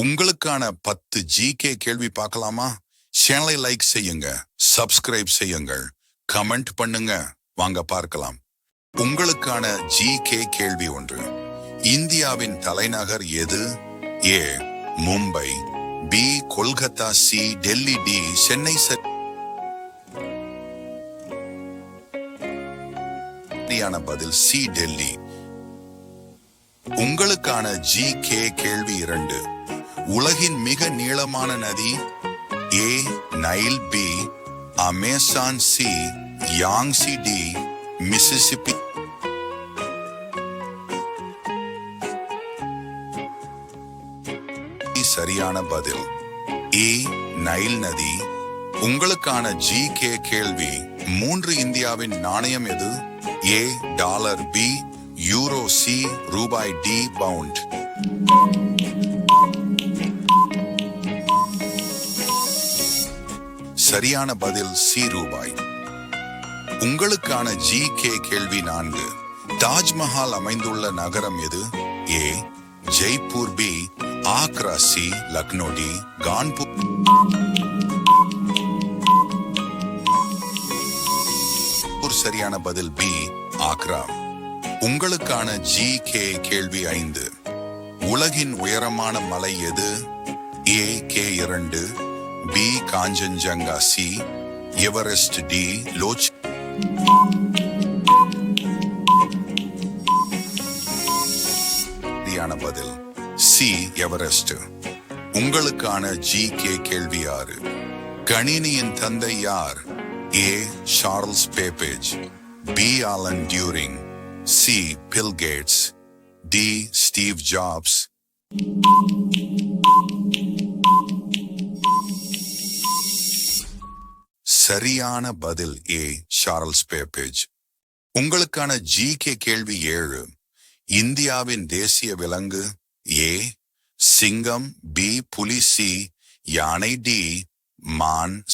உங்களுக்கான பத்து ஜிகே கேள்வி பார்க்கலாமா? சேனலை லைக் செய்யுங்க சப்ஸ்கிரைப் செய்யுங்கள் கமெண்ட் பண்ணுங்க வாங்க பார்க்கலாம். உங்களுக்கான ஜிகே கேள்வி ஒன்று. இந்தியாவின் தலைநகர் எது? A Mumbai B Kolkata C Delhi D Chennai சரியான பதில் சி டெல்லி. உங்களுக்கான ஜி கே கேள்வி இரண்டு. உலகின் மிக நீளமான நதி A Nile B Amazon C Yangtze D Mississippi சரியான பதில். ஏ நைல் நதி. உங்களுக்கான ஜி கே கேள்வி. மூன்று இந்தியாவின் நாணயம் எது? A dollar B euro C ரூபாய் டி பவுண்ட். சரியான பதில் சி ரூபாய் உங்களுக்கான ஜி கே கேள்வி நான்கு. தாஜ்மஹால் அமைந்துள்ள நகரம் எது? A Jaipur B Agra C Lucknow D Kanpur. சரியான பதில் பி ஆக்ரா. உங்களுக்கான ஜி கே கேள்வி ஐந்து. உலகின் உயரமான மலை எது? ஏ கே இரண்டு. B Kanchenjunga C Everest D Lhotse சரியான பதில். சி எவரெஸ்ட் உங்களுக்கான ஜி கே கேள்வி ஆறு. கணினியின் தந்தை யார்? A Charles Babbage B Alan Turing C Bill Gates D Steve Jobs சரியான பதில் ஏ சார்ல்ஸ் பேபேஜ். உங்களுக்கான ஜி கே கேள்வி ஏழு இந்தியாவின் தேசிய விலங்கு ஏ சிங்கம் பி புலி சி யானை டி மான்.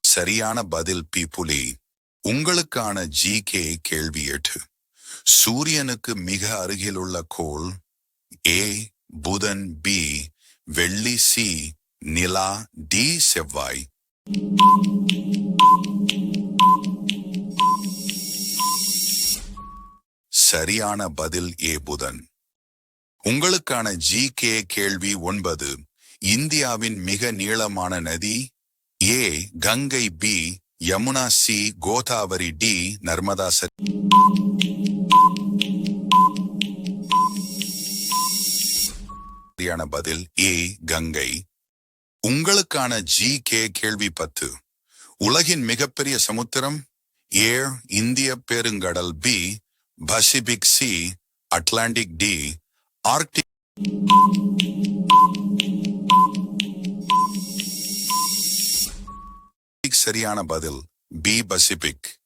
சரியான பதில் பி புலி. உங்களுக்கான ஜி கே கேள்வி எட்டு சூரியனுக்கு மிக அருகில் உள்ள கோள் ஏ புதன் பி வெள்ளி சி நிலா டி செவ்வாய். சரியான பதில் ஏ புதன். உங்களுக்கான ஜி கே கேள்வி ஒன்பது. இந்தியாவின் மிக நீளமான நதி A Ganga B Yamuna C Godavari D Narmada சரி. சரியான பதில் ஏ கங்கை. உங்களுக்கான ஜி கே கேள்வி பத்து. உலகின் மிகப்பெரிய சமுத்திரம் ஏ இந்திய பெருங்கடல் B Pacific C Atlantic D Arctic சரியான பதில் பி பசிபிக்.